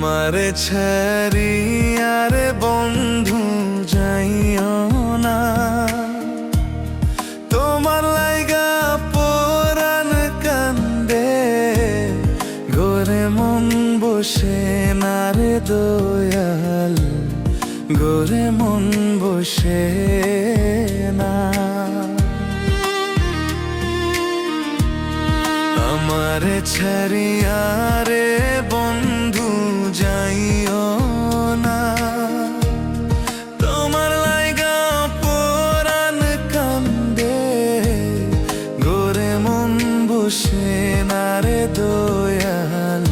আমার ছাড়িয়ারে বন্ধু যাইও না। তোমার লাইগা পরাণ কান্দে গোরে মন বসে না রে দয়াল গোরে মন বসে না। আমার ছাড়িয়ারে বন্ধু বসে না রে দয়াল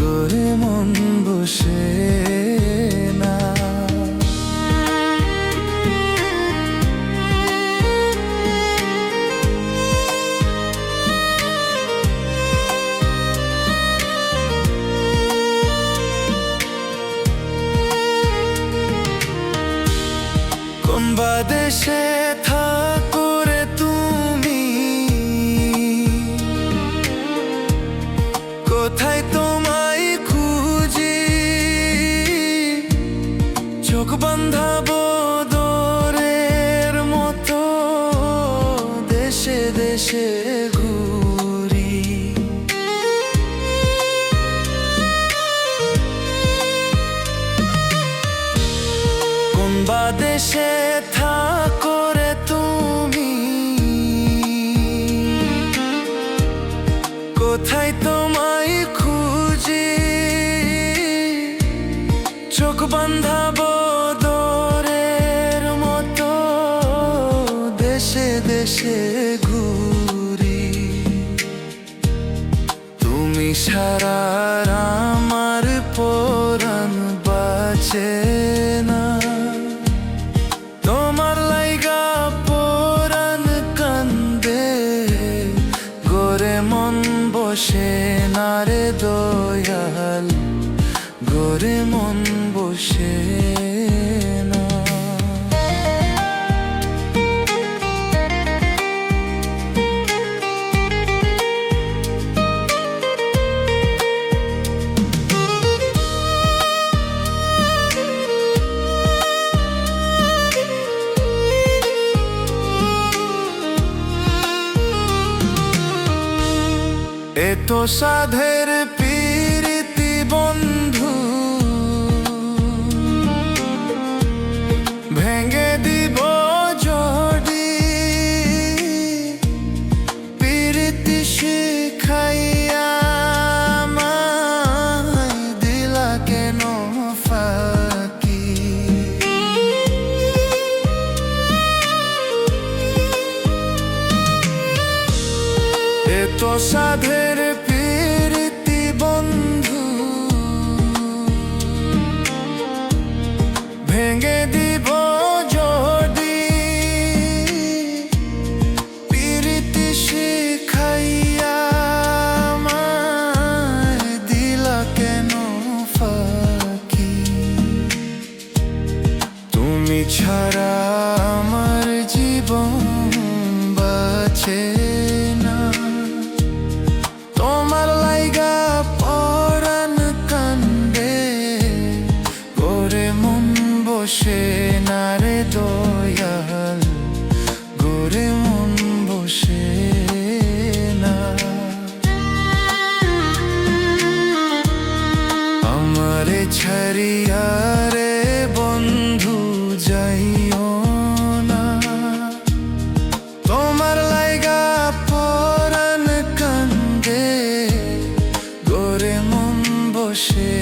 গোরে মন বসে না। কোন বা বান্ধাবো দোরের মতো। দেশে দেশে ঘুরি। কোন বা দেশে থাকো দয়াল ঘরে মন বসে এত সাধের পীরিতি বন্ধু এত সাধের বন্ধু। ভেঙে দিব যদি পীরিতি শিখাইয়া দিলা কেন তুমি ছাড়া আমার জীবন বাঁচে বসে না দয়াল গোরে মন বসে না। আমারে ছাড়িয়া রে বন্ধু, যাইও না। লাইগা কান্দে বসে